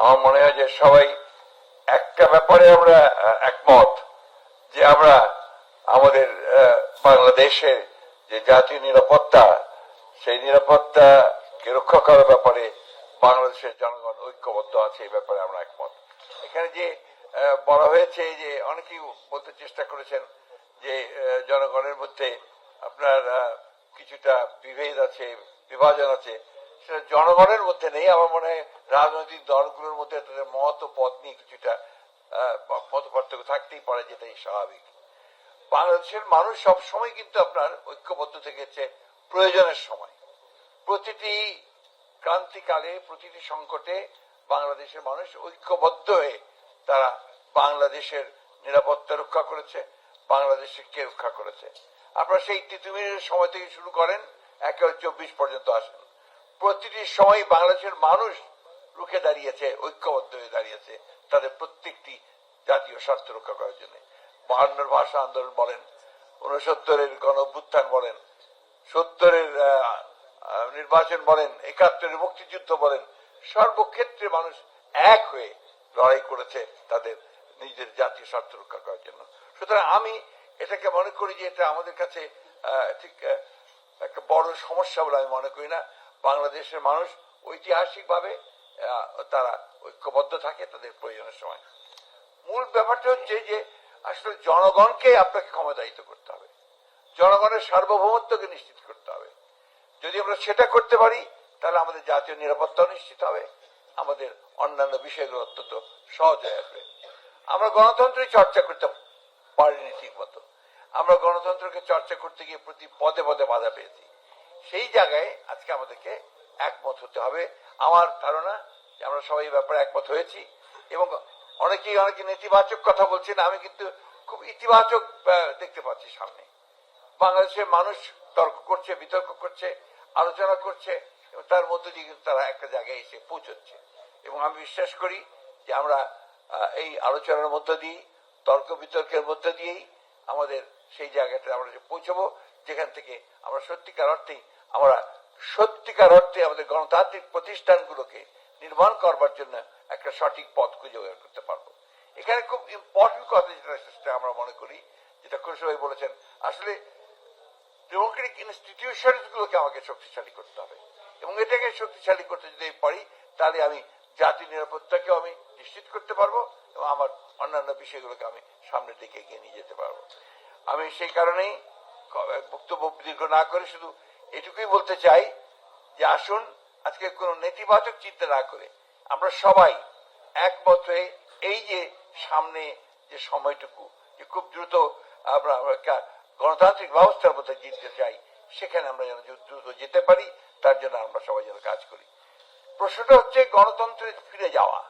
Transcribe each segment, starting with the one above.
আমার মনে হয় যে সবাই একটা ব্যাপারে আমরা একমত যে আমরা আমাদের বাংলাদেশের যে জাতীয় নিরাপত্তা, সেই নিরাপত্তাকে রক্ষা করার ব্যাপারে বাংলাদেশের জনগণ ঐক্যবদ্ধ আছে, এই ব্যাপারে আমরা একমত। এখানে যে বলা হয়েছে যে অনেকেই বলতে চেষ্টা করেছেন যে জনগণের মধ্যে আপনার কিছুটা বিভেদ আছে, বিভাজন আছে। সেটা জনগণের মধ্যে নেই, আমার মনে হয় রাজনৈতিক দলগুলোর মধ্যে তাদের মত পথ নিয়ে কিছুটা মত পার্থক্য থাকতেই পারে, যেটাই স্বাভাবিক। বাংলাদেশের মানুষ সব সময় কিন্তু আপনার ঐক্যবদ্ধ থেকেছে প্রয়োজনের সময়। প্রতিটি ক্রান্তিকালে, প্রতিটি সংকটে বাংলাদেশের মানুষ ঐক্যবদ্ধ হয়ে তারা বাংলাদেশের নিরাপত্তা রক্ষা করেছে বাংলাদেশকে রক্ষা করেছে। আপনারা সেই তিতুমিরের সময় থেকে শুরু করেন একেবারে চব্বিশ পর্যন্ত আসেন। প্রতিটি সময় বাংলাদেশের মানুষ রুখে দাঁড়িয়েছে, ঐক্যবদ্ধ হয়ে দাঁড়িয়েছে তাদের প্রত্যেকটি জাতীয় স্বার্থ রক্ষা করার জন্য। বাহান্নর ভাষা আন্দোলন বলেন উনসত্তরের গণ বলেন, সত্তরের নির্বাচন বলেন, একাত্তরের মুক্তিযুদ্ধ বলেন, সর্বক্ষেত্রে মানুষ এক হয়ে লড়াই করেছে তাদের নিজের জাতীয় স্বার্থ রক্ষা করার জন্য। সুতরাং আমি এটাকে মনে করি যে এটা আমাদের কাছে ঠিক একটা বড় সমস্যা বলে আমি মনে করি না। বাংলাদেশের মানুষ ঐতিহাসিকভাবে তারা ঐক্যবদ্ধ থাকে তাদের প্রয়োজনের সময়। মূল ব্যাপারটা হচ্ছে যে, আসলে জনগণকে আপনাকে ক্ষমতায়িত করতে হবে। জনগণের সার্বভৌমত্বকে নিশ্চিত করতে হবে। যদি আমরা সেটা করতে পারি, তাহলে আমাদের জাতীয় নিরাপত্তাও নিশ্চিত হবে। আমাদের অন্যান্য বিষয়গুলো অত্যন্ত সহজ হয়ে আসবে। আমরা গণতন্ত্রের চর্চা করতে পারিনি ঠিক মতো আমরা গণতন্ত্রকে চর্চা করতে গিয়ে প্রতি পদে পদে বাধা পেয়েছি। সেই জায়গায় আজকে আমাদেরকে একমত হতে হবে। আমার ধারণা যে আমরা সবাই ব্যাপারে একমত হয়েছি এবং অনেকেই অনেকে নেতিবাচক কথা বলছেন, আমি কিন্তু খুব ইতিবাচক দেখতে পাচ্ছি সামনে। বাংলাদেশের মানুষ তর্ক করছে, বিতর্ক করছে, আলোচনা করছে এবং তার মধ্য দিয়ে কিন্তু তারা একটা জায়গায় এসে পৌঁছচ্ছে। এবং আমি বিশ্বাস করি যে আমরা এই আলোচনার মধ্য দিয়ে তর্ক বিতর্কের মধ্য দিয়েই আমাদের সেই জায়গাটা আমরা পৌঁছবো যেখান থেকে আমরা সত্যিকার অর্থেই আমরা সত্যিকার অর্থে আমাদের গণতান্ত্রিক প্রতিষ্ঠানগুলোকে নির্মাণ করবার জন্য একটা সঠিক পথ খুঁজে বের করতে পারব। এখানে খুব ইম্পর্টেন্ট কথা যেটা আমরা মনে করি, যেটা সবাই বলেছেন, আসলে ডেমোক্রেটিক ইনস্টিটিউশনস গুলোকে আমাকে শক্তিশালী করতে হবে। এবং এটাকে শক্তিশালী করতে যদি পারি, তাহলে আমি জাতীয় নিরাপত্তাকেও আমি নিশ্চিত করতে পারব এবং আমার অন্যান্য বিষয়গুলোকে আমি সামনের দিকে এগিয়ে নিয়ে যেতে পারব। আমি সেই কারণেই বক্তব্য না করে শুধু এটুকুই বলতে চাই যে আসুন, আজকে কোনো নেতিবাচক চিন্তা না করে আমরা সবাই একমত হয়ে এই যে সামনে যে সময়টুকু, যে খুব দ্রুত আমরা একটা গণতান্ত্রিক ব্যবস্থার মধ্যে জিততে চাই, সেখানে আমরা যেন দ্রুত যেতে পারি, তার জন্য আমরা সবাই যেন কাজ করি। প্রশ্নটা হচ্ছে গণতন্ত্রে ফিরে যাওয়া।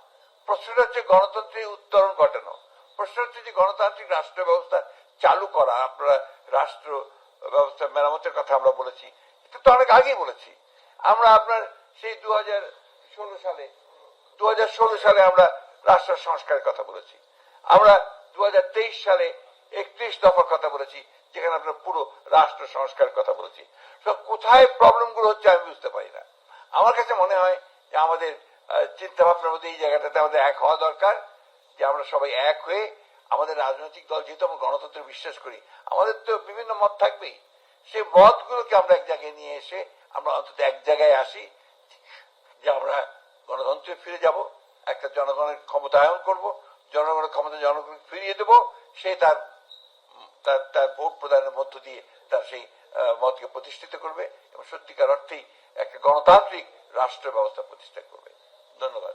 প্রশ্নটা হচ্ছে গণতন্ত্রের উত্তরণ ঘটানো। প্রশ্ন হচ্ছে যে গণতান্ত্রিক রাষ্ট্র ব্যবস্থা চালু করা, আপনারা রাষ্ট্র ব্যবস্থা মেরামতের কথা আমরা বলেছি। এটা তো অনেক আগেই বলেছি। আমরা আপনার সেই দু সালে দু সালে আমরা রাষ্ট্র সংস্কারের কথা বলেছি। আমরা দু হাজার তেইশ সালে একত্রিশ দফার কথা বলেছি, যেখানে আপনার পুরো রাষ্ট্র সংস্কারের কথা বলেছি। তো কোথায় প্রবলেমগুলো হচ্ছে আমি বুঝতে পারি না। আমার কাছে মনে হয় যে আমাদের চিন্তা ভাবনার মধ্যে এই জায়গাটাতে আমাদের এক হওয়া দরকার, যে আমরা সবাই এক হয়ে আমাদের রাজনৈতিক দল যেহেতু আমরা গণতন্ত্রে বিশ্বাস করি, আমাদের তো বিভিন্ন মত থাকবেই। সেই মতগুলোকে আমরা এক জায়গায় নিয়ে এসে আমরা অন্তত এক জায়গায় আসি যে আমরা গণতন্ত্রে ফিরে যাব, একটা জনগণের ক্ষমতায়ন করব, জনগণের ক্ষমতা জনগণকে ফিরিয়ে দেব, সে তার তার তার ভোট প্রদানের মধ্য দিয়ে তার সেই মতকে প্রতিষ্ঠিত করবে এবং সত্যিকার অর্থেই একটা গণতান্ত্রিক রাষ্ট্র ব্যবস্থা প্রতিষ্ঠা করবে। ধন্যবাদ।